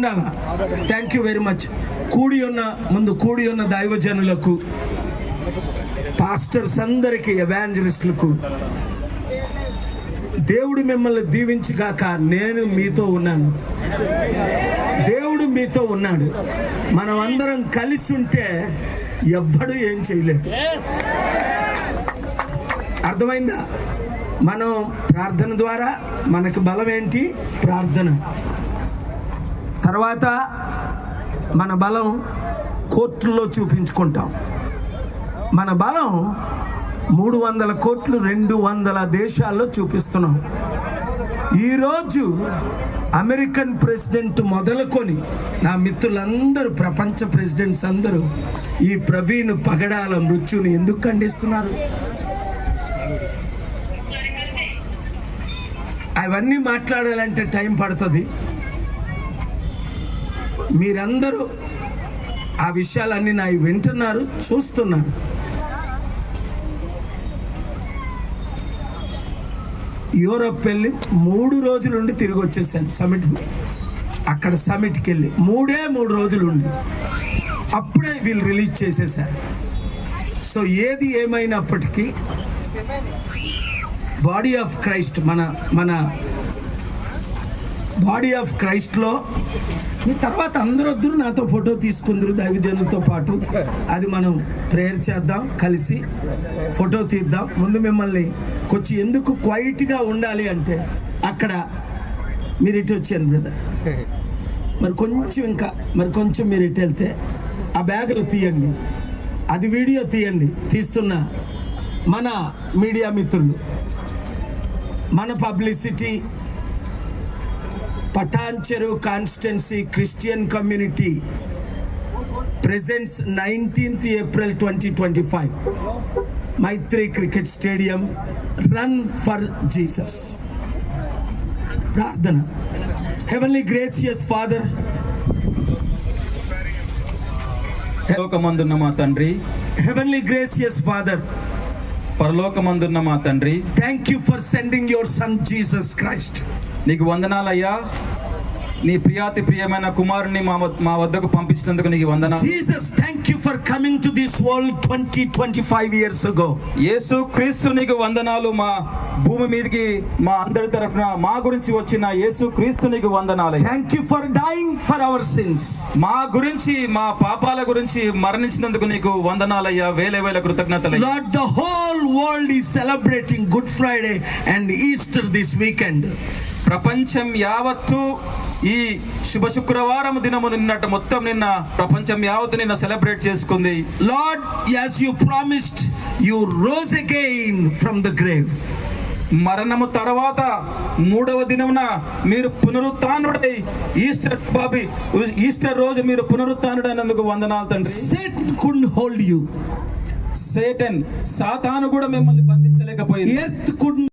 ఉండాలా thank you very much కూడి ఉన్న ముందు కూడి ఉన్న దైవజనులకు పాస్టర్స్ అందరికీ ఎవాంజలిస్టులకు దేవుడు మిమ్మల్ని దీవించుగాక నేను మీతో ఉన్నాను. దేవుడు మీతో ఉన్నాడు. మనం అందరం కలిసి ఉంటే ఎవ్వడు ఏం చేయలేడు అర్థమైందా? మనం ప్రార్థన ద్వారా మనకు బలం ఏంటి ప్రార్థన. తర్వాత మన బలం కోర్టుల్లో చూపించుకుంటాం. మన బలం మూడు వందల కోట్లు రెండు వందల దేశాల్లో చూపిస్తున్నాం. ఈరోజు అమెరికన్ ప్రెసిడెంట్ మొదలుకొని నా మిత్రులందరూ ప్రపంచ ప్రెసిడెంట్స్ అందరూ ఈ ప్రవీణ్ పగడాల మృత్యుని ఎందుకు ఖండిస్తున్నారు? అవన్నీ మాట్లాడాలంటే టైం పడుతుంది. మీరందరూ ఆ విషయాలన్నీ నా వింటున్నారు చూస్తున్నారు. యూరోప్ వెళ్ళి మూడు రోజులు ఉండి తిరిగి వచ్చేసాను సమిట్ అక్కడ సమిట్కి వెళ్ళి మూడే మూడు రోజులు ఉండి. అప్పుడే వీళ్ళు రిలీజ్ చేసేసారు. సో ఏది ఏమైనప్పటికీ బాడీ ఆఫ్ క్రైస్ట్ మన మన బాడీ ఆఫ్ క్రైస్ట్లో. మీ తర్వాత అందరూ నాతో ఫోటో తీసుకుందరు దైవజనులతో పాటు. అది మనం ప్రేయర్ చేద్దాం కలిసి ఫోటో తీద్దాం. ముందు మిమ్మల్ని కొంచెం ఎందుకు క్వైట్గా ఉండాలి అంటే అక్కడ మీరు ఇటు వచ్చారు బ్రదర్. మరి కొంచెం ఇంకా మరి కొంచెం మీరు ఇటు వెళ్తే ఆ బ్యాగులు తీయండి. అది వీడియో తీయండి. తీస్తున్న మన మీడియా మిత్రులు మన publicity Patancheru constituency Christian community presents nineteenth April twenty twenty five Maitri cricket stadium run for Jesus. ప్రార్థన. Heavenly gracious father. పరలోకమందున్న మా తండ్రి. Heavenly gracious father. పరలోకమందున్న మా తండ్రి. Thank you for sending your son Jesus Christ నీకు వందనాలయ్యా. నీ ప్రియాతి ప్రియమైన కుమారుని మా మా వద్దకు పంపించినందుకు నీకు వందనాలు. Jesus, thank you for coming to this world 20, 25 years ago. యేసు క్రీస్తు నీకు వందనాలు మా భూమి మీదకి మా అందరి తరఫున మా గురించి వచ్చిన యేసు క్రీస్తు నీకు వందనాలు Thank you for dying for our sins. మా గురించి మా పాపాల గురించి మరణించినందుకు నీకు వందనాలయ్యా వేల వేల కృతజ్ఞతలు Lord, the whole world is celebrating Good Friday and Easter this weekend. ప్రపంచం యావత్తు ఈ శుభ శుక్రవారం దినము నిన్నట మొత్తం నిన్న ప్రపంచం యావత్తు నిన్న సెలబ్రేట్ చేసుకుంది Lord, as you promised, you rose again from the grave. మరణము తర్వాత మూడవ దినమున మీరు పునరుత్నుడై ఈస్టర్ బాబీ ఈస్టర్ రోజు మీరు పునరుత్నుడైనందుకు వందనాలు తండ్రి Satan couldn't hold you. Satan సాతాను కూడా మిమ్మల్ని బంధించలేకపోయింది Earth couldn't